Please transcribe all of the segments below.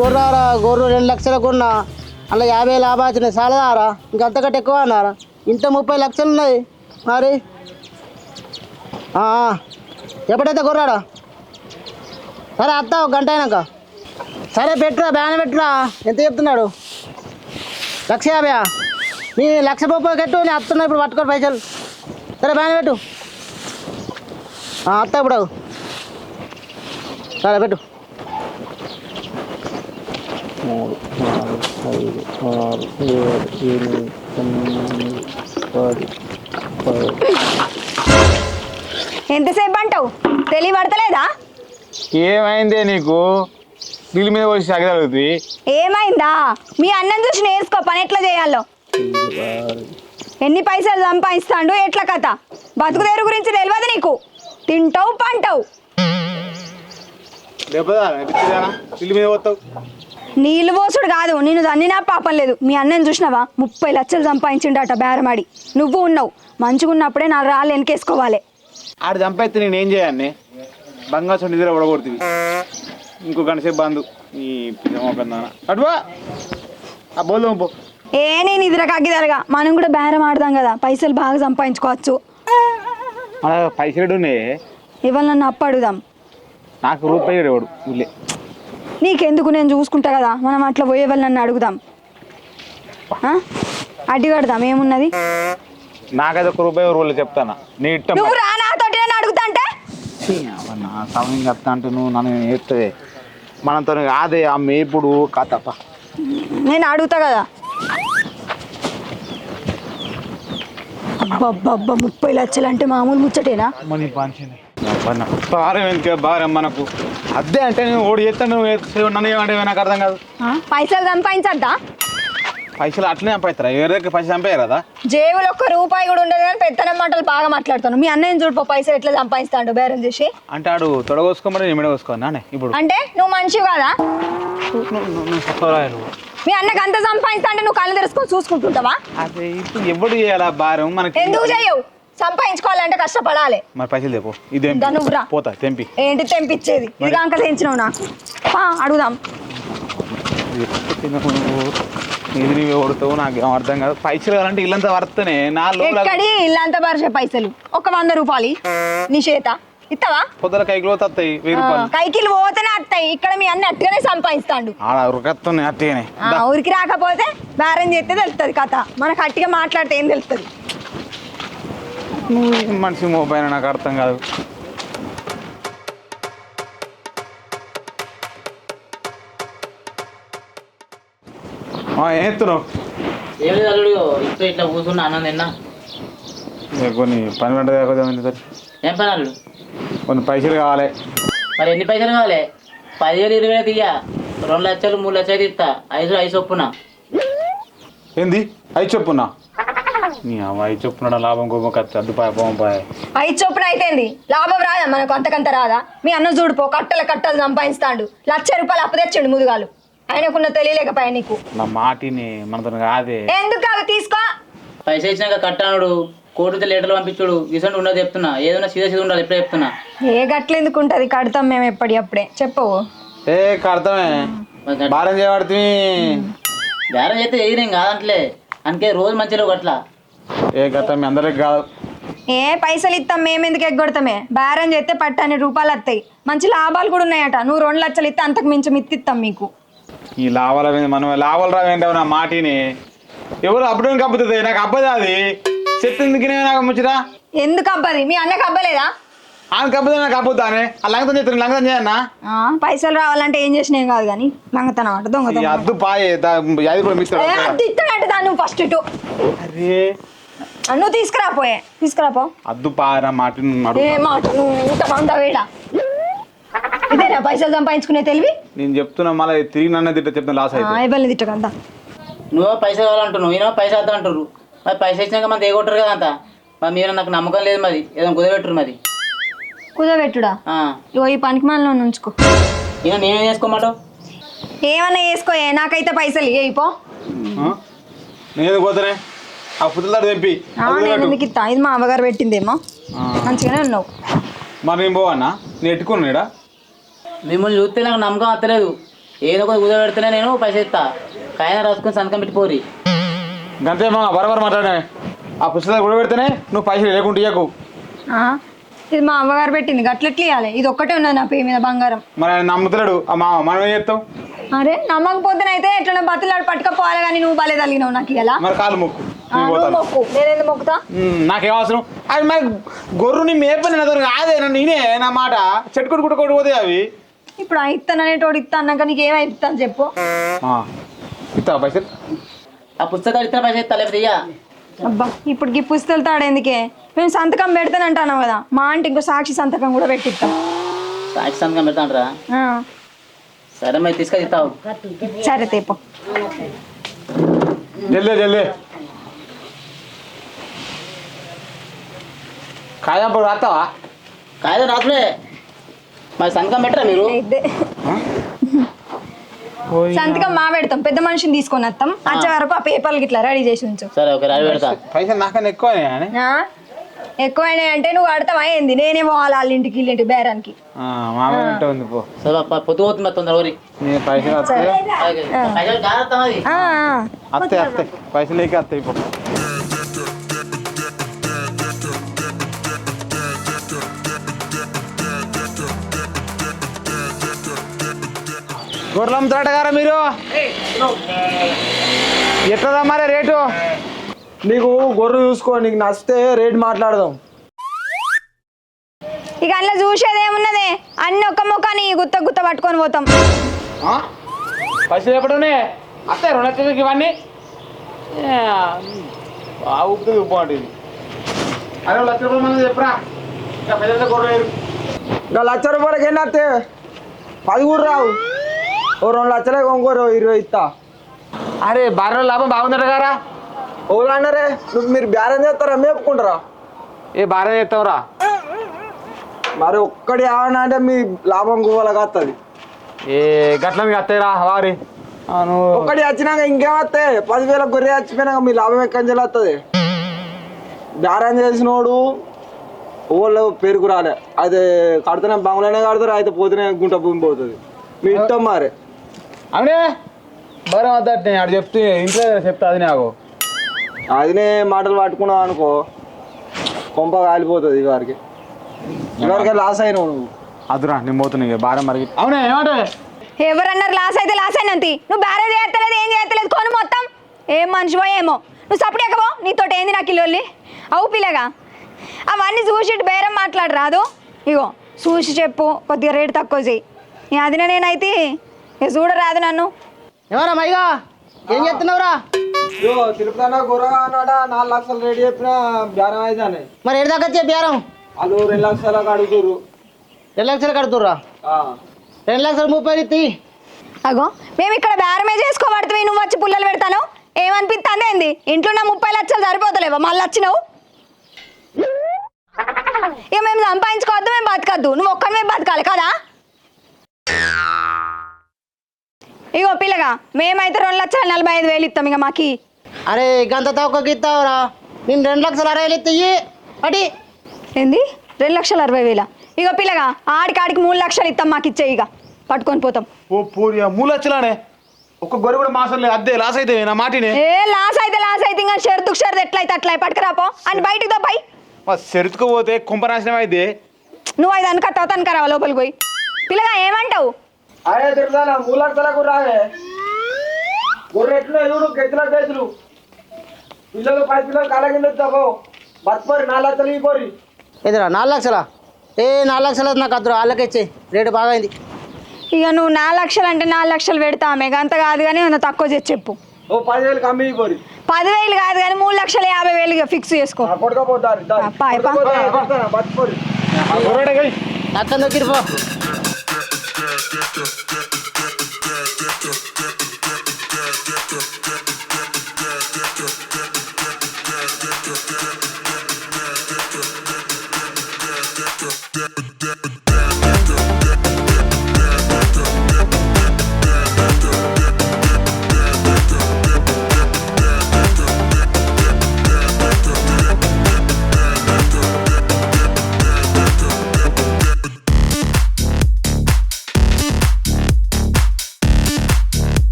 గొర్రారా? గొర్రు రెండు లక్షల కొన్నా. అలా యాభై లాభం వచ్చినాయి చాలదారా ఇంకంతకంటే ఎక్కువ అన్నారా? ఇంత ముప్పై లక్షలు ఉన్నాయి. మరి? ఎప్పుడైతే గొర్రాడా? సరే అత్త ఒక గంట అయినాక. సరే పెట్టురా బ్యాన్ పెట్టురా. ఎంత చెప్తున్నాడు? లక్ష యాభై నీ లక్ష ముప్పై కట్టు నేను అత్తున్నా ఇప్పుడు పట్టుకోరు పైసలు. సరే బ్యాన్ పెట్టు. అత్త ఇప్పుడు సరే పెట్టు. మూడు నాలుగు ఐదు ఆరు ఏడు ఎనిమిది తొమ్మిది పది ఎంతసేపు అంటావు? తెలియబడతలేదా? ఏమైందే నీకు? నీళ్ళ మీద వచ్చి ఏమైందా? మీ అన్నం చూసి నేర్చుకో పని ఎట్లా చేయాలో. ఎన్ని పైసలు సంపాదిస్తాడు ఎట్లా కథ? బతుకుదేరు గురించి తెలియదు నీకు? తింటావు పంటావు. మీద పోతావు. నీళ్ళు పోసుడు కాదు నేను దన్నినా పాపం లేదు. మీ అన్నని చూసినావా? ముప్పై లక్షలు సంపాదించిండట బేరమాడి. నువ్వు ఉన్నావు. మంచిగా ఉన్నప్పుడే నా రాళ్ళు వెనకేసుకోవాలి. ఆడు చంపైతే నేను ఏం చేయాలి? బంగారు నిద్ర పడగొడుతుంది ఇంకో గంట సేపు బంధు ఈ పిల్లమోకందా అటువా ఆ బోల్దాం పో ఏ నేను ఇదిరా కగ్గిదరగా మనం కూడా బేరం ఆడదాం కదా. పైసలు బాగా సంపాదించుకోవచ్చు. పైసలు ఇవాళ నన్ను అప్పు అడుగుదాం? నాకు రూపాయి నీకెందుకు నేను చూసుకుంటా కదా? మనం అట్లా పోయే వాళ్ళు నన్ను అడుగుదాం? అడ్డు కడదాం ఏమున్నది? నాకైతే ఒక రూపాయి రూళ్ళు చెప్తానా? నీ ఇట్టం నువ్వు రా నాతోటి నన్ను అడుగుతా అంటే? నా సమయం చెప్తా అంటే నువ్వు నన్ను నేర్తుంది మనతో కాదే ఆ మేపుడు కథప నేను అడుగుతా కదా? అబ్బబ్బబ్బా ముప్పై లక్షలు అంటే మామూలు ముచ్చటేనా? మనీ పంచింది భారం ఎందుకే భారం మనకు? అదే అంటే నేను ఓడి చేస్తాను నువ్వు నన్ను ఏమంటే నాకు అర్థం కాదు? పైసలు సంపాదించద్దా? పైసలు అట్లనే చంపేస్తారా ఎవరి దగ్గర పైసలు చంపేయరు కదా జేబులో ఒక్క రూపాయి కూడా ఉండదు కానీ పెత్తనం మాటలు బాగా మాట్లాడుతాను మీ అన్నయ్య చూడు పైసలు ఎట్లా సంపాదిస్తాడు బేరం చేసి. అంటే ఆడు తొడగోసుకోమని నేను మెడగోసుకోను నానే ఇప్పుడు. అంటే నువ్వు మనిషి కదా. మీ అన్నకి అంత సంపాదిస్తా అంటే నువ్వు కళ్ళు తెరుచుకొని చూసుకుంటుంటావా? అదే ఇప్పుడు ఎవడు చేయాలా? భారం మనకి ఎందుకు చెయ్యవు సంపాదించుకోవాలంటే కష్టపడాలి. మరి పైసలు తెపో ఇదేం దా నువ్వు రా. పోతా తెంపి. ఏంటి తెంపిచ్చేది? ఇది కాంక తెంచినావు నాకు. అడుగుదాం. ఇది నీవే కొడతావు నాకు ఏం అర్థం కాదు. పైసలు కావాలంటే ఇల్లంతా వర్తనే. నా ఎక్కడి? ఇల్లంతా పరిచే పైసలు. ఒక వంద రూపాయలు నీ చేత. ఇస్తావా పొద్దుల కైకిలో వస్తాయి వెయ్యి రూపాయలు. కైకిలు పోతేనే వస్తాయి ఇక్కడ మీ అన్న అట్టుగానే సంపాదిస్తాడు. ఆడ ఉరకత్తున్నాయి ఊరికి రాకపోతే బేరం చేస్తే తెలుస్తుంది కథ. మనకు అట్టిగా మాట్లాడితే ఏం తెలుస్తుంది నువ్వు మనిషి మోపైన నాకు అర్థం కాదు. ఆ, ఏం ఎత్తున్నావు ఏం లేదు అల్లుడు ఇట్లా ఇట్లా కూర్చున్నా అన్నం తిన్నా. ఇక కొన్ని పని వెంట సరే? ఏం పని అల్లుడు? కొన్ని పైసలు కావాలి. మరి ఎన్ని పైసలు కావాలి? పదివేలు ఇరవై వేలు తీయ? రెండు లక్షలు మూడు లక్షలు ఇస్తా ఐదు ఐదు చొప్పున. ఏంది? ఐదు చెప్పున్నా నీ అమ్మ ఐదు చెప్పున్నా లాభం కోపం ఖర్చు అద్దుపాయ పోంపాయ ఐదు చొప్పున అయితేంది లాభం రాదా? మనకు అంతకంత రాదా? మీ అన్న చూడుపో కట్టల కట్టలు సంపాదిస్తాడు. లక్ష రూపాయలు అప్పు తెచ్చిండు ముదుగాలు. ఆయనకున్న తెలియలేకపోయా నీకు. నా మాటిని మనతో కాదే. ఎందుకు అవి తీసుకో. పైసలు ఇచ్చినాక కట్టానుడు కోటితో లీటర్లు పంపించుడు ఇసంటి ఉండదు చెప్తున్నా. ఏదైనా సీదా సీదా ఉండాలి ఇప్పుడే చెప్తున్నా. ఏ గట్లెందుకు ఉంటుంది? కడతాం మేము ఎప్పటి అప్పుడే. చెప్పవు. ఏ కడతామే. భారం చేయబడుతుంది. బేరం చేస్తే ఏం కాదంటలే. అందుకే రోజు మంచిగా అట్లా ఏ కడతాం మీ అందరికి కాదు. ఏ పైసలు ఇస్తాం మేము ఎందుకు ఎగ్గొడతామే? బేరం చేస్తే పట్టని రూపాయలు వస్తాయి మంచి లాభాలు కూడా ఉన్నాయట. నువ్వు రెండు లక్షలు ఇస్తే అంతకు మించి మిత్తిస్తాం మీకు. ఈ లాభాల మీద మనం లాభాలు రావేంటావు నా మాటిని. ఎవరు అప్పుడు కప్పుతుంది నాకు అబ్బదా అది. చెప్పింది నాకు ముచ్చిరా ఎందుకు అబ్బది? మీ అన్నకు అబ్బలేదా? ఆమె కప్పుదా నాకు అబ్బుతానే. ఆ లంగతం చెప్తాను లంగతం చేయన్నా? ఆ, పైసలు రావాలంటే ఏం చేసినాం కాదు కానీ లంగతనం అంట ఈ దొంగతనం అద్దు పాయే అది కూడా మిత్రుడు ఏ, అది ఇస్తాడంట దాన్ని ఫస్ట్ ఇటు. అరే నువ్వు తీసుకురాపోయే తీసుకురాపో అద్దు పాయరా మాటిని ఏ మాట నువ్వు ఇంత మంద వేడ ఇదేనా పైసలు సంపాదించుకునే తెలివి? నేను చెప్తున్నా మళ్ళీ తిరిగి నన్ను తిట్ట చెప్తున్నా లాస్ అయితే ఇబ్బంది తిట్టకంతా నువ్వు పైసలు కావాలంటున్నావు ఈయన పైసలు వద్దా అంటారు మరి పైసలు ఇచ్చినాక మన దిగొట్టరు కదా అంత. మరి మీరు నాకు నమ్మకం లేదు మరి ఏదో కుదరబెట్టరు మరి. కుదబెట్టుడా ఆ. ఇగో ఈ పనికి మనలో ఉంచుకో. ఈయన నేనేం చేసుకోమంటావు? ఏమన్నా వేసుకోయే నాకైతే పైసలు ఇయ్యి పో. ఆ? నేను పోతానే? ఆ పుతులాడు తెంపి. నేను ఎందుకు ఇస్తా ఇది మా అమ్మగారు పెట్టిందేమో. మంచిగానే ఉన్నావు. మరి నేను పోవన్నా నేను ఎట్టుకున్నాడా మిమ్మల్ని చూస్తే నాకు నమ్మకం వస్తలేదు ఏదో ఒక కుదబెడితేనే నేను పైసలు ఇస్తా. కాయన రాసుకొని సంతకం పెట్టి పోరి. గంతే మా బరబర్ మాట్లాడే ఆ పుస్తకాలు కూడా పెడితేనే నువ్వు పైసలు లేకుంటే ఇయ్యకు. ఆ, ఇది మా అవ్వగారు పెట్టింది. గట్లెట్లు ఇవ్వాలి ఇది ఒక్కటే ఉన్నది నా పేరు మీద బంగారం. మరి ఆయన నమ్ముతున్నాడు ఆ మామ మనం ఏం చెప్తాం? అరే నమ్మకపోతేనైతే ఎట్లా బతులాడు పట్టుకపోవాలి కానీ నువ్వు బాలే తగిలినావు నాకు ఇలా మరి కాలు మొక్కు. ఆ, నేను నువ్వు పోతాను. మొక్కు. నేనేందుకు మొక్కుతా? ఉమ్, నాకేం అవసరం? అది మరి గొర్రుని మేపని కాదే నన్ను నేనే నా మాట. కుట్టు కొట్టు పోతాయి అవి. ఇప్పుడు ఆ ఇస్తాననేటోడు ఇస్తా అన్నాక నీకు ఏమై ఇస్తాను చెప్పు. ఆ, ఇస్తావా పైసలు. ఆ పుస్తకాలు ఇస్తే పైసలు ఇస్తా లేకపోతే ఇయ్యా? అబ్బా ఇప్పుడు ఈ పుస్తకాలు తాడేందుకే మేము సంతకం పెడతానంటాను కదా. మా ఆంటీ ఇంకో సాక్షి సంతకం కూడా పెట్టిస్తాం. సాక్షి సంతకం పెడతాంట్రా ఆ, సరే మరి తీసుకొని ఇస్తావు సరే తేపో. జల్దే జల్దే కాదంపడు రాస్తావా? కాయద రాసుడే. మరి సంతకం పెట్టరా మీరు? ఇదే. సంతకం మా పెడతాం. పెద్ద మనిషిని తీసుకొని వస్తాం. వచ్చే వరకు ఆ పేపర్లు ఇట్లా రెడీ చేసి ఉంచు. సరే ఓకే రాయి పెడతా. పైసలు నాకన్నా ఎక్కువనే ఆ? అంటే నువ్వు అడతావా ఏంది? నేనే పోవాలి వాళ్ళ ఇంటికి వీళ్ళ ఇంటి బేరానికి. మామ ఇంట ఉంది పో. సరే పొద్దు తొందర ఊరి నీ పైసలు వస్తాయి? పైసలు జాగ్రత్త మరి. ఆ, ఆ. వస్తాయి వస్తాయి పైసలు లేక వస్తాయి పో. గొర్రెలు అమ్ముతారట గారా మీరు? ఎట్లదా మరి రేటు? నీకు గొర్రె చూసుకో నీకు నచ్చితే రేట్ మాట్లాడదాం. ఇక అందులో చూసేది ఏమున్నదే? అన్ని ఒక్క ముఖాన్ని గుత్త గుత్త పట్టుకొని పోతాం. ఆ? పైసలు ఎప్పుడునే వస్తాయి రెండు లక్షలకి ఇవన్నీ ఉప్పుతుంది ఉప్పు అరే లక్ష రూపాయలు మనం చెప్పరా? ఇంకా పెద్ద గొర్రెలు ఇంకా లక్ష రూపాయలకి వస్తే పది కూడా రావు. ఓ రెండు లక్షలే కొనుక్కోరు ఇరవై ఇస్తా. అరే బాగా లాభం బాగుందట గారా? అన్నారే నువ్వు మీరు బేరం చేస్తారా మేపుకుంటారా? ఏ బాగా చేస్తావురా? మరి ఒక్కటి ఏమన్నా అంటే మీ లాభం గువ్వలకు వస్తుంది ఏ గట్ల మీకు వస్తాయిరా వారి. ఆ, నువ్వు ఒక్కటి వచ్చినాక ఇంకేం వస్తాయి పదివేల గొర్రె చచ్చిపోయినాక మీ లాభం ఎక్కడి నుంచి వస్తుంది బేరం చేసినోడు ఓళ్ళు పేరుకు రాలే. అది కడుతున్నా బంగ్లానే కడతారు అయితే పోతేనే గుంట భూమి పోతుంది. మీ ఇష్టం మరి. అవునే బరం వద్దట నేను అటు చెప్తే ఇంట్లో చెప్తా అది నాకు అదినే మాటలు పట్టుకున్నావు అనుకో కొంప కాలిపోతుంది ఇవారికి ఇవరికి లాస్ అయినావు నువ్వు. అదురా నేను పోతున్నా బారం మరిగి. అవునే ఏమంటే? ఎవరన్నారు లాస్ అయితే లాస్ అయినంతి? నువ్వు బ్యారే చేయట్లేదు ఏం చేయట్లేదు కొను మొత్తం. ఏం మనిషివో ఏమో. నువ్వు సప్పుడు ఎక్కవో నీతోటి ఏంది నాకు కిలోల్లి అవు పిల్లగా. అవన్నీ చూసి బేరం మాట్లాడు రాదు ఇగో చూసి చెప్పు కొద్దిగా రేటు తక్కువ చేయి నీ అదిన నేనైతే ఇక చూడరాదు నన్ను. ఏమరా మైగా? ఏం చేస్తున్నావురా? తిరుపతి గుర్రగా అన్నాడా? నాలుగు లక్షలు రెడీ చెప్పిన బేరం అయితే మరి ఎటు దాకా వచ్చే బేరం? వాళ్ళు రెండు లక్షలకు రెండు లక్షలు కడుతుర్రా. రెండు లక్షలు ముప్పై ఇత్తి. అగో మేము ఇక్కడ బేరమే చేసుకోబడుతుంది నువ్వు వచ్చి పుల్లలు పెడతాను? ఏమనిపిస్తుంది ఏంది? ఇంట్లో నా ముప్పై లక్షలు సరిపోతలేవా? మళ్ళీ వచ్చినావు? ఇక మేము సంపాదించుకోవద్దు మేము బతకద్దు. నువ్వు ఒక్కడమే బతకాలి కదా? ఇగో పిల్లగా మేమైతే రెండు లక్షల నలభై ఐదు వేలు ఇస్తాం ఇక మాకి. అరే గంత తక్కువకి ఇస్తావురా నేను రెండు లక్షలు అరవై వేలు ఇస్తాయి అడి ఏంది? రెండు లక్షల అరవై వేల? ఇగో పిల్లగా ఆడికి ఆడికి మూడు లక్షలు ఇస్తాం మాకు ఇచ్చే ఇక పట్టుకొని పోతాం. ఓ పూరి మూడు లక్షలానే? ఒక్క గొర్రె కూడా మాసం లేదు. అద్దే లాస్ అయితే నా మాటినే? ఏ లాస్ అయితే లాస్ అయితే ఇంకా షరతుకు షరతు ఎట్లయితే అట్లా పట్టుకురాపో అని బయటికి దో పై. మా చెరుతుకు పోతే కుంభనాశనం అయితే నువ్వు అది అనక అనకరావా లోపలికి పోయి. పిల్లగా ఏమంటావు? అరే తిరుపతి మూడు లక్షలకు రావే గొర్రె ఎట్లా చూడు గెత్తుల గెతులు పిల్లలు పది పిల్లలు కింద తప్పో బతుకోరి నాలుగు లక్షలు ఇవ్వరి ఎదురా నాలుగు లక్షలా ఏ నాలుగు లక్షలు నాకు అద్దరు వాళ్ళకి ఇచ్చే రేటు బాగా అయింది ఇక నువ్వు నాలుగు లక్షలు అంటే నాలుగు లక్షలు పెడతామే అంత కాదు కానీ తక్కువ చేసి చెప్పు ఓ పదివేలు కమ్మి ఇవ్వరి పదివేలు కాదు కానీ మూడు లక్షల యాభై వేలు ఇక ఫిక్స్ చేసుకో అప్పా, అప్పా. బతుకోరి ఆ గొర్రెడే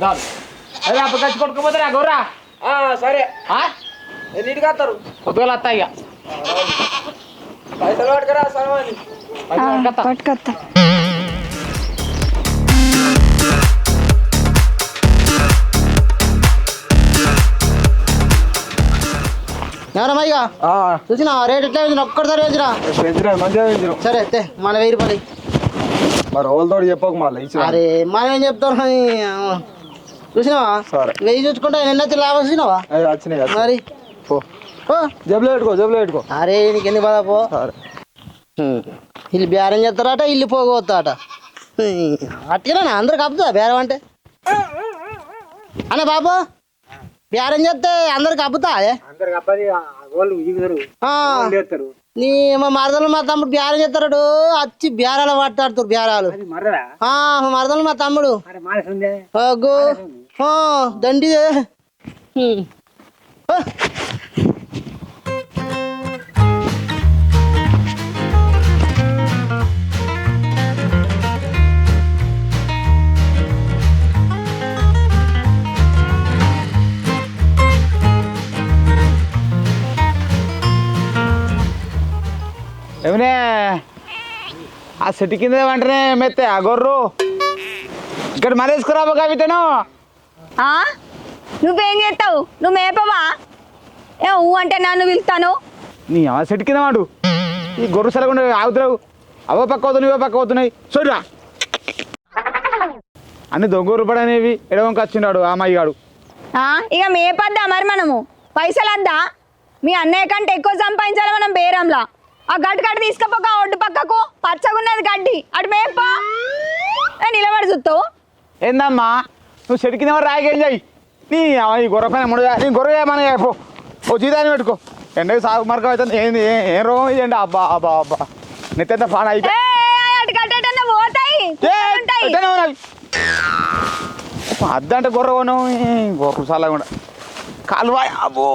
ఇదాలు అదే అప్పుడు ఖర్చు కొట్టుకోపోతారా గౌరా ఆ, సరే. ఆ? ఎన్నింటికి వస్తారు పొద్దుగాల వస్తా ఇక పైసలు పట్టుకురా సగమని పది గంటలకు వస్తా. పట్టుకొత్తా ఎవరమ్మా ఇక చూసినా రేట్ ఎట్లా వేసిన ఒక్కటిసారి వేసినా పెంచినా మంచిగా పెంచినాం. సరే తే మన వెయ్యి రూపాయలు. మరి చెప్పకు మళ్ళీ అరే మనం ఏం చెప్తాం చూసినావా? సరే. వెయ్యి చూసుకుంటా నిన్న వచ్చి లాభం చూసినావా? వచ్చినాయి. మరి? జబ్బులో పెట్టుకో జబ్బులో పెట్టుకో. అరే నీకు ఎందుకు బాధ పో. వీళ్ళు బేరం చేస్తారట ఇల్లు పోగొత్తాట అట్టినా అందరు కప్పుతా బేరం అంటే. అన్న బాబు బేరం చేస్తే అందరు కప్పుతా అదే అందరికి అప్పది నీ మా మరదలు మా తమ్ముడు బేరం చేస్తాడు వచ్చి బేరాలు మాట్లాడుతారు బేరాలు మరదలు? మా తమ్ముడు. అరే సెట్ కింద వెంటనే మెత్తే ఆ గొర్రు. ఇక్కడ మరీ తీసుకురాబో కవితను ఆ? నువ్వేం చేస్తావు? నువ్వు మేపవా? ఏ ఊ అంటే నన్ను పిలుస్తాను? నీ ఆ సెట్ కింద వాడు. ఈ గొర్రె సరకుండా ఆగుతున్నావు. అవో పక్క అవుతున్నాయి ఇవో పక్క అవుతున్నాయి. చూడరా అన్ని దొంగూరు పడనేవి ఎడవంక వచ్చినాడు ఆ అమ్మాయిగాడు ఆ? ఇక మేపద్దా మరి మనము? పైసలు అద్దా మీ అన్నయ్య కంటే ఎక్కువ సంపాదించాలి మనం బేరంలా. ఆ గడ్డి గడ్డి తీసుకపోక ఒడ్డు పక్కకు. పచ్చగున్నది గడ్డి. అటు మేపా. నిలబడి చూస్తావు. ఏందమ్మా? నువ్వు సెట్ కింద రాయకేం చేయి నీ ఈ గొర్రె పైన ముడగా నీ గొర్రె మన పో ఓ జీతాన్ని పెట్టుకో. ఎండకి సాగు మరక అవుతుంది ఏంది ఏ- రోగం ఇదండి అబ్బా అబ్బా అబ్బా. నెత్తంత పాన అద్దంటే గొర్రె కొను గొర్రె చాలా కూడా కాలువ అబ్బో.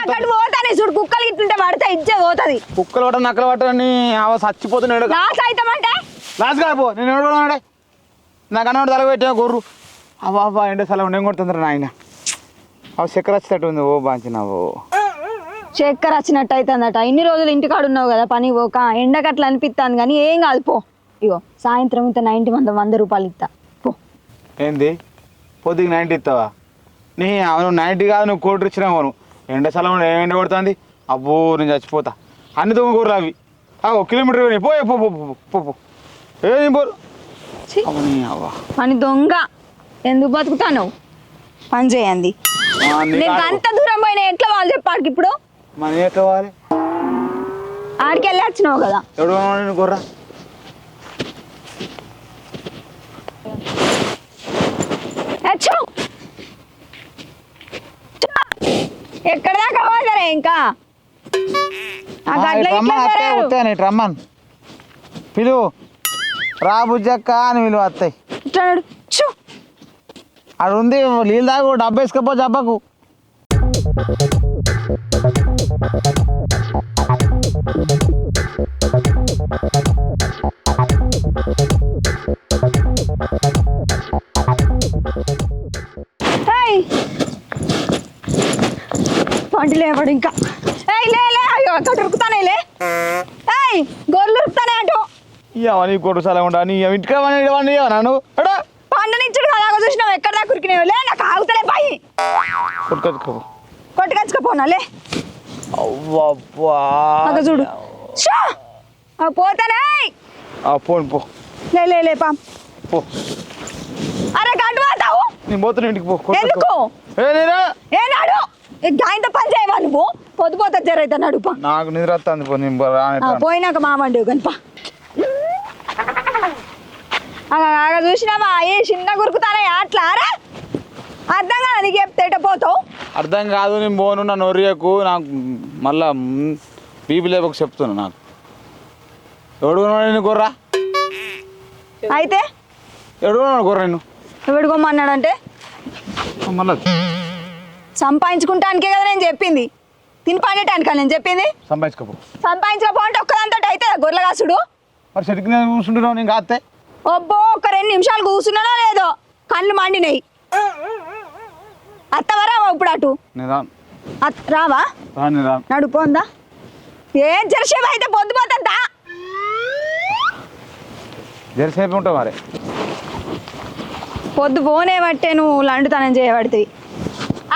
అక్కడ పోతానే చూడు కుక్కలు ఇట్లుంటే పడితే ఇచ్చే పోతుంది. కుక్కలు పట్ట నక్కలు పట్టని అవ చచ్చిపోతున్నాడు లాస్ అవుతామంటే లాస్ట్ కాదు పో నేను ఎవడు నాకు అన్నవాడు తల పెట్టా గొర్రు. అవ్వ అవ్వ ఎండ సల ఉండే కొడుతుందిరా నాయన? అవి చక్కెర వచ్చేటట్టు ఉంది ఓ బాంచినావు చక్కెర వచ్చినట్టు అవుతుందట ఇన్ని రోజులు ఇంటికాడ ఉన్నావు కదా పని పోక ఎండకట్లా అనిపిస్తుంది కానీ ఏం కాదు పో. ఇగో సాయంత్రం ఇంత నైంటీ వంద వంద రూపాయలు ఇస్తా పో. ఏంది? పొద్దుకి నైంటీ ఇస్తావా నీ అవును నైంటీ కాదు నువ్వు కోటి ఇచ్చినావు ఎండ ఏం ఎండ కొడుతుంది అబ్బో నేను చచ్చిపోతా. అన్ని దొంగ కూరలు అవి. ఆ, ఒక కిలోమీటర్ పోయి పో పో పో పో, పో పో. ఏం పోరు ఛీ, అవ్వ నీ అవ్వ. పని దొంగ. ఎందుకు బతుకుతాను? పని చేయండి. ఆ, నీ నీకు కాదు. అంత దూరం పోయినా ఎట్లా వాళ్ళు చెప్పాడికి ఇప్పుడు? మన కావాలి ఆడికి వెళ్ళి వచ్చినావు కదా. ఎవడు నేను గొర్ర? అచ్చో! చో! ఎక్కడ దాకా పోతారా ఇంకా? రమ్మన్ పిలువు రా బుజ్జక్క అని. చో! అక్కడ ఉంది నీళ్ళు తాగు డబ్బు వేసుకపో జబ్బకు. లేవాడు ఇంకా. ఏయ్ లే లే అయ్యో అక్కడ ఉరుకుతానే లే. ఏయ్ గొర్రెలు ఉరుకుతానే అటు. ఇవ్వ నీ కొడు సలా ఉండా నీ ఇంటికి వాడిని నన్ను? ఎడా? పండనిచ్చుడు కదా చూసినావు? ఎక్కడ దాకా ఉరికినావు లే నాకు ఆగుతలే పై కొట్టుకోదుకో కొట్టుకొచ్చుకపోనా లే. అవ్వబ్బా. చూడు. షా! పోతానే ఆ పోను పో. లే లే లే పాం పో. అరే గడ్డు పోతావు? నేను పోతున్నా ఇంటికి పో. ఎందుకు? ఏ నేనా? ఏ నాడు గాయంతో పని చేయవా నువ్వు? పొద్దు పోతా జరైతే నడుపా నాకు నిద్ర వస్తుంది పో నేను పో- రానే ఆ, రాను. పోయినాక మామండి కనుప ఆగా చూసినావా? ఏ చిన్న గురుకుతానే అట్లా రా అర్థం కదా నీకు చెప్తే ఎట పోతావు? అర్థం కాదు నేను పోను నా నొరియకు నాకు మళ్ళా బీపీ లేపకు చెప్తున్నా నాకు. ఎవడు కొన్నాడు నేను గొర్ర అయితే? ఎవడు కొన్నాడు గొర్ర నేను ఎవడుకోమన్నాడంటే మళ్ళా సంపాదించుకుంటానికే కదా నేను చెప్పింది. తిని పండటానికా నేను చెప్పింది? సంపాదించుకోపో సంపాదించకపోతే ఒక్కదంతా అయితే గొర్రెల కాసుడు? మరి చెట్టుకి నేను కూర్చుంటున్నావు నేను కాస్తే? ఒబ్బో ఒక రెండు నిమిషాలు కూర్చున్నానో లేదో? కళ్ళు మండినాయి. అత్తవరా ఇప్పుడు అటు? అత్- రావా? రాను. నడుపోందా ఏం జరసేపు అయితే పొద్దు పోతుందా? జరసేపు ఉంటావు మరి. పొద్దు పోనే బట్టే నువ్వు లండుతనం చేయబడుతుంది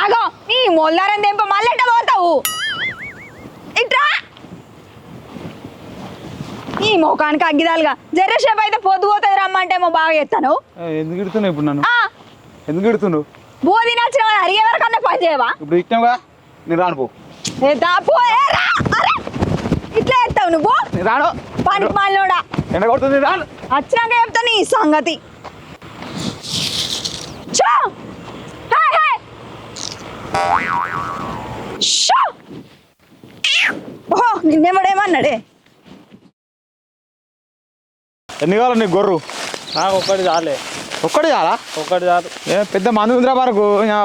ఆగో నీ మొల్లారం తెంప మళ్ళెట్ట పోతావు? ఇట్రా! ఈ ముఖానికి అగ్గిదాలుగా. జర్రసేపు అయితే పొద్దు పోతుంది రమ్మంటే ఏమో బాగా చేస్తాను. ఎందుకు ఇడుతున్నావు ఇప్పుడు నన్ను? ఎందుకు ఇడుతున్నావు? బోధి నచ్చిన వాళ్ళు అరిగే వరకన్నా పని చేయవా? ఇప్పుడు ఇచ్చినావుగా? నేను రాను పో. దాపో ఇట్లా ఎత్తావు నువ్వు రాను. పనికి మాలోడా ఎండ కొడుతుంది రాను. వచ్చినాక చెప్తాను ఈ సంగతి. చో! ఓహో నిన్నేమడేమన్నాడే? ఎన్ని కావాలి నీకు గొర్రు? నాకు ఒక్కటి చాలే. ఒక్కటి చాలా? ఒక్కటి చాలు. ఏ పెద్ద మంది ఉందిరా మనకు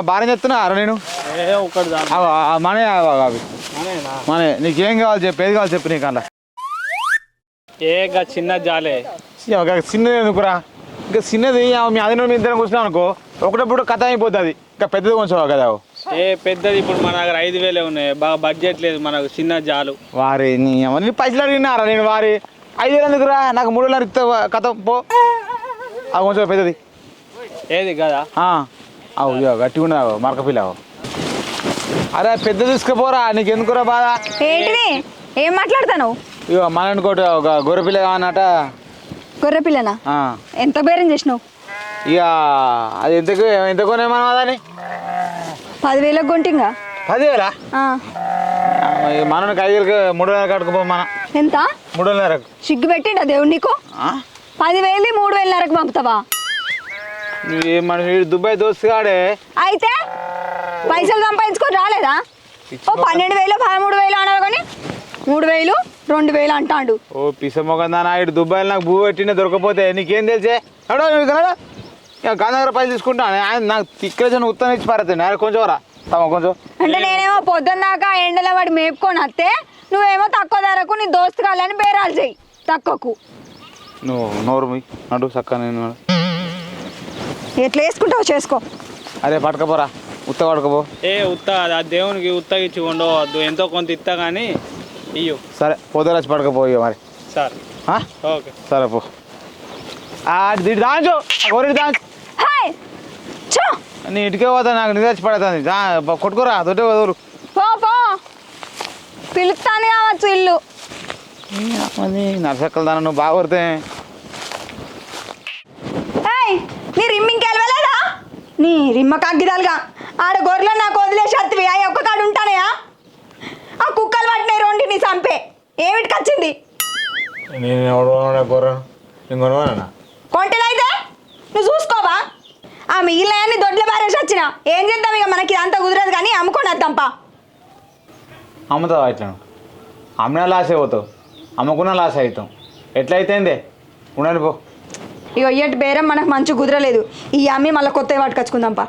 భార్య చెప్తున్నా అరే నేను. ఏ ఒక్కటి చాలు. అవ, ఆ మనే అవ, మనే నీకేం కావాలి చెప్పు ఏది కావాలి చెప్పు నీకు అలా ఏ గా చిన్న జాలే ఒక చిన్నది ఎందుకురా? ఇంకా చిన్నది ఆ, మీ అదిలో మీ ఇద్దరం కూర్చున్నాం అనుకో ఒకటప్పుడు కథ అయిపోతుంది. ఇంకా పెద్దది కొంచెం కదా ఏ పెద్దది ఇప్పుడు మన దగ్గర ఐదు వేలే ఉన్నాయి. బాగా బడ్జెట్ లేదు మనకు చిన్న జాలు. వారి నీ పైసలు అడిగినారా? నేను వారి ఐదు వేలు ఎందుకురా? నాకు మూడు వేలు ఇస్తా కథ పో. అది కొంచెం పెద్దది. ఏది కదా ఆ, అవు గట్టిగా ఉన్నావు మరక పిల్లవు అరే పెద్ద తీసుకుపోరా నీకు ఎందుకురా బాధ? ఏంటిది? ఏం మాట్లాడతాను ఇగో మన అనుకోటి ఒక గొర్రె పిల్ల కావన్నట గొర్రె పిల్లనా? ఆ, ఎంత బేరం చేసినావు? ఇక అది ఎంతకు ఎంత కొనేమన్నా దాన్ని? పదివేలకు కొంటింగా? పదివేలా? మనకి ఐదు వేలకు మూడు వేలకు కట్టుకుపో మన. ఎంత? మూడు వేలకు సిగ్గు పెట్టిండా దేవుడు నీకు? పదివేలు మూడు వేలన్నరకు పంపుతావా? మన దుబాయ్ దోస్తు కాడే అయితే పైసలు సంపాదించుకొని రాలేదా? ఓ పన్నెండు వేలు పదమూడు వేలు అన్నారు కానీ మూడు వేలు రెండు వేలు అంటాడు. ఓ పిసమొకందా నాయుడు దుబాయ్లో నాకు భూ పెట్టిన దొరకపోతే నీకేం తెలిసే? ఇక గాంధీ పైసలు తీసుకుంటాను ఆయన నాకు తిక్కలేసిన ఉత్తరం ఇచ్చి పారేస్తాను నేను కొంచెం రా. తమ కొంచెం. అంటే నేనేమో పొద్దున్న దాకా ఎండలో వాడి మేపుకొని వస్తే నువ్వేమో తక్కువ ధరకు నీ దోస్తు కాలని బేరాలు చెయ్యి. తక్కువకు. నువ్వు నోరు మీ నడు చక్క నేను. ఎట్లా వేసుకుంటావు చేసుకో. అరే పట్టుకపోరా. ఉత్త పట్టుకపో. ఏ ఉత్త ఆ దేవునికి ఉత్తగిచ్చి ఉండవద్దు ఎంతో కొంత ఇస్తా కానీ ఇయ్యు. సరే పొద్దురచ్చి పట్టుకపో ఇక మరి. సార్? ఓకే. సరే పో. దీడి దాంచు. గొర్రె దాంచు. హాయ్ చో! నీ ఇటుకే పోతా నాకు నిద్ర వచ్చి పడుతుంది. కొట్టుకోరా దొడ్డే వదులు పో పో! పిలుస్తాను కావచ్చు ఇల్లు. నరసక్కల దాన్ని నువ్వు బాగా కొడితే. ఏయ్ నీ రిమ్మింగ్ వెళ్ళలేదా? నీ రిమ్మ కగ్గిదాలుగా ఆడ గొర్రెలు నాకు వదిలేసి అత్తివి అవి ఒక్క కాడు ఉంటానయా? ఆ కుక్కలు పట్టినాయి రెండు నీ చంపే ఏమిటికి వచ్చింది? నేను ఎవడో గొర్రె? ఇంకొనవానా కొంటెలైతే? నువ్వు చూసుకోవా? ఆ మిగిలిన దొడ్ల బారేసి వచ్చిన. ఏం చేద్దాం ఇక మనకి ఇదంతా కుదరదు కానీ అమ్ముకొని వద్దాంపా అమ్ముతావా ఇట్లా? అమ్మినా లాస్ అయిపోతావు అమ్ముకున్నా లాస్ అవుతాం ఎట్లయితేందే? ఉండండి పో. ఇక ఇయ్యటి బేరం మనకు మంచి కుదరలేదు. ఈ అమ్మి మళ్ళీ కొత్త పట్టుకొచ్చుకుందాంపా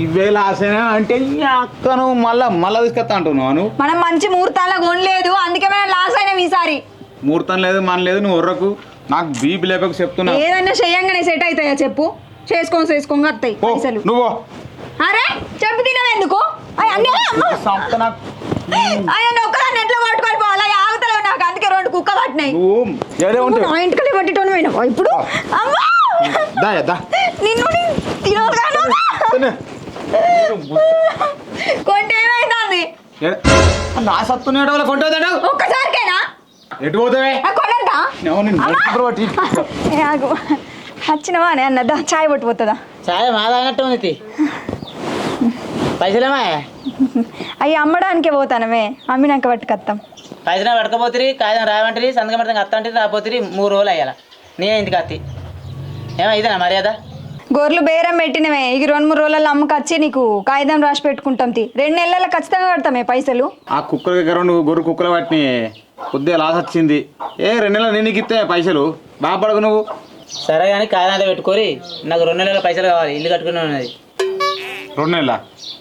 ఇవే లాస్ అయినా అంటే ఈ అక్కను మళ్ళా మళ్ళా తీసుకొస్తా అంటున్నావు నువ్వు? మనం మంచి ముహూర్తాల కొనలేదు. అందుకే మనం లాస్ అయినాం ఈసారి. ముహూర్తం లేదు మన లేదు నువ్వు ఉర్రకు నాకు బీపీ లేపకు చెప్తున్నా. ఏదైనా చెయ్యంగానే సెట్ అవుతాయా చెప్పు? చేసుకొని చేసుకొని వస్తాయి పో, పైసలు. నువ్వు పో. అరే చెప్పు తినవెందుకు అయ్య, అన్నీ అమ్మ. సంపద నాకు. అయ్య, నేను ఒక్కదాన్ని ఎట్లా పట్టుకొని పోవాలి? అయ్య, ఆగుతలేవు నాకు. అందుకే రెండు కుక్క పట్టినాయి. నువ్వు ఏడే నువ్వు ఉంటావు నా ఇంటికి పట్టిటోను పోయినావు ఇప్పుడు. అమ్మా! దా దా. నిన్ను తినగాను తిను. కొంటే ఏమైంది ఏడే- నా సత్తునేట వల్ల కొంటుందా ఒక్కసారికేనా? ఎటు పోతావే? ఆ, వచ్చినవా అని అన్నదా చాయ్ పట్టుపోతుందా చాయ్ మాదా అన్నట్టు ఉంది తి. పైసలేమా? అవి అమ్మడానికే పోతానమే. అమ్మినాక పట్టుకొస్తాం పైసలు పడకపోతుంది కాగితం రావంటిరి సంతకం పెడతాం అత్త అంటే రాపోతుంది మూడు రోజులు అయ్యాల. నేనే ఇంటికి అత్తి. ఏమో ఇదేనా మర్యాద? గొర్రెలు బేరం పెట్టినవే. ఇక రెండు మూడు రోజులలో అమ్మకొచ్చి నీకు కాగితం రాసి పెట్టుకుంటాం తి. రెండు నెలల ఖచ్చితంగా కడతామే పైసలు. ఆ కుక్కల దగ్గర నువ్వు గొర్రె కుక్కలు పట్టిని కొద్దిగా లాస్ వచ్చింది. ఏ రెండు నెలలు నేను నీకు ఇస్తే పైసలు. బాధపడకు నువ్వు. సరే కానీ కాగితం అంతా పెట్టుకొని నాకు రెండు నెలల పైసలు కావాలి. ఇల్లు కట్టుకుని ఉన్నది రెండు నెలల?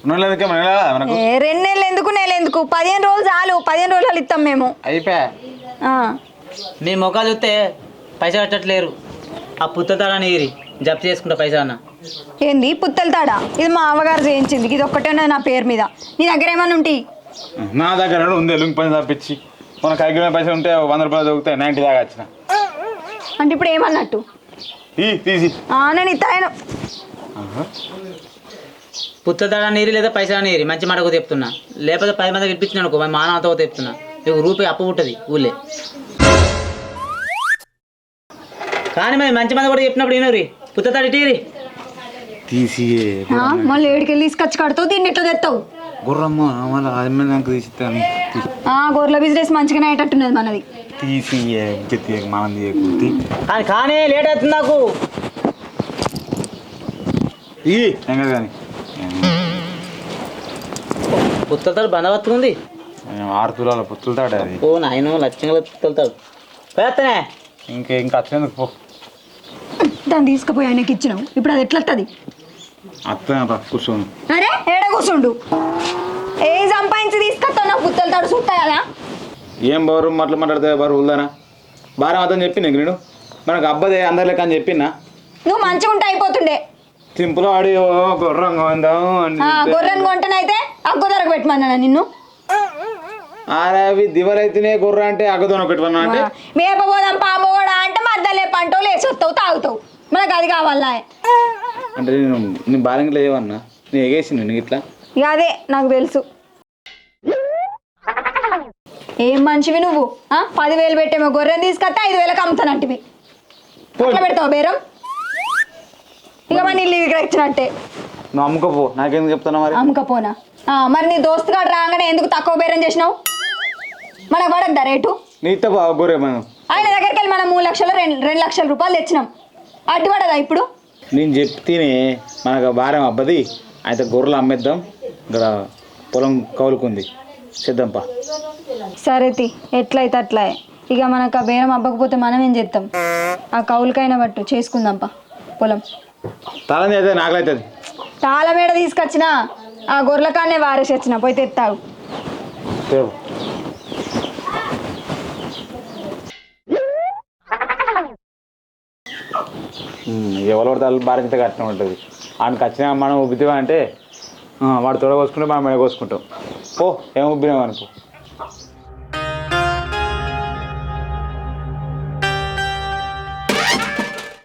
రెండు నెలలకే మన నెల మనకు. ఏ రెండు నెలలు ఎందుకు? నెల ఎందుకు? పదిహేను రోజులు చాలు. పదిహేను రోజులు ఇస్తాం మేము. అయిపోయా ఆ. మీ ముఖాలు చూస్తే పైసలు కట్టట్లేరు. ఆ పుత్తతాడని ఇరి జప్తు చేసుకుంటా పైసలు అన్న. ఏంది? పుత్తల తాడా ఇది మా అవ్వగారు చేయించింది. ఇది ఒక్కటే ఉన్నది నా పేరు మీద. నీ దగ్గర ఏమన్నా ఉంటాయి నా దగ్గర కూడా ఉంది లుంగి పని తప్పించి. మన కైకిలో పైసలు ఉంటే వంద రూపాయలు దొరుకుతాయి నైంటీ దాకా వచ్చిన. అంటే ఇప్పుడు ఏమన్నట్టు? ఈ తీసి. ఆ, నేను ఇస్తాను పుత్తదాడ నీరు లేదా పైసా నీరు? మంచి మాటకు చెప్తున్నా. లేకపోతే పది మంది ఇప్పించిన అనుకో మా మానవతో చెప్తున్నా. నీకు రూపాయి అప్పు పుట్టది ఊళ్ళే. కానీ మరి మంచి మంది కూడా చెప్పినప్పుడు ఏనోరి తీసి ఆ, మళ్ళీ ఏడికెళ్ళి తీసుకొచ్చి కడతావు దీన్ని ఎట్లా తెస్తావు గుర్రమ్మ మళ్ళీ అది మీద నాకు తీసిస్తాను ఆ, గొర్రెల బిజినెస్ మంచిగానే అయ్యేటట్టున్నది మనది. తీసి చెత్తి మనం తీయకుంది కానీ కానీ లేట్ అవుతుంది నాకు. ఈ కానీ పుత్తలతాడు ఆరు తులాల పుత్తులు తాట అది ఓ నాయన లక్ష్యంగా పుత్తలతాడు ఇంకా ఇంకా వచ్చినందుకు పో? దాన్ని తీసుకుపోయి ఆయనకి ఇచ్చినావు. ఇప్పుడు అది ఎట్లా వస్తుంది అత్త కూర్చోను అరే ఏడ కూర్చుండు? ఏ సంపాదించి తీసుకొస్తావు? నా పుత్తల తాడు సుట్టా కదా ఏం బరు మాటలు మాట్లాడితే బరు ఉల్దానా భారం అతని చెప్పిన నేను? మనకు అబ్బదే అందరి లెక్క అని చెప్పినా? నువ్వు మంచిగా ఉంటే అయిపోతుండే. సింపుల్ ఆడి అని ఆ, గొర్రెను కొంటనైతే అగ్గు ధరకు పెట్టమన్నా నిన్ను? అరే అవి దివరైతేనే గుర్ర అంటే అగ్గదోన పెట్టుకున్నా అంటే? మేపబోదాం పాపోడా అంటే మద్దలే పంటలు వేసొస్తావు తాగుతావు. మనకు అది కావాలా? అంటే నేను నేను బాలంగా లేవన్నా? నేను ఎగేసి నేను ఇట్లా? ఇక అదే నాకు తెలుసు. ఏం మనిషివి నువ్వు? ఆ? పదివేలు పెట్టేమో గొర్రెని తీసుకొస్తే ఐదు వేలకు అమ్ముతానంటివి అట్లా పెడతావు బేరం? ఇక మన ఇల్లు ఇక్కడ ఇచ్చినట్టే నువ్వు అమ్ముకోపో. నాకెందుకు చెప్తున్నా మరి? అమ్ముకపోనా? ఆ, మరి నీ దోస్తు గాడు రాగానే ఎందుకు తక్కువ బేరం చేసినావు? మనకు పడద్దా రేటు? నీ ఇత్త బా గొర్రె మనం. ఆయన దగ్గరికి వెళ్ళి మనం మూడు లక్షలు రెండు రెండు లక్షల రూపాయలు తెచ్చినాం. అడ్డు పడదా ఇప్పుడు? నేను చెప్తేనే మనకు భారం అబ్బది. అయితే గొర్రెలు అమ్మేద్దాం. ఇక్కడ పొలం కౌలుకుంది. సిద్ధంపా సరే తి. ఎట్లయితే అట్లా ఇక మనకు ఆ బేరం అవ్వకపోతే మనం ఏం చేస్తాం? ఆ కౌలుకైనా పట్టు. చేసుకుందాంపా పొలం. తలని అయితే నాకలైతుంది. తాళమేడ తీసుకొచ్చిన? ఆ గొర్రెల కాడనే వారేసి వచ్చిన. పోయి తెత్తావు ఎవరు పడతారు బాధ్యత కట్టడం ఉంటుంది. ఆయనకి వచ్చినా మనం ఉబ్బితే అంటే వాడు తొడ కోసుకుంటే మనం మెడ కోసుకుంటాం పో ఏం ఉబ్బినాం అనుకో.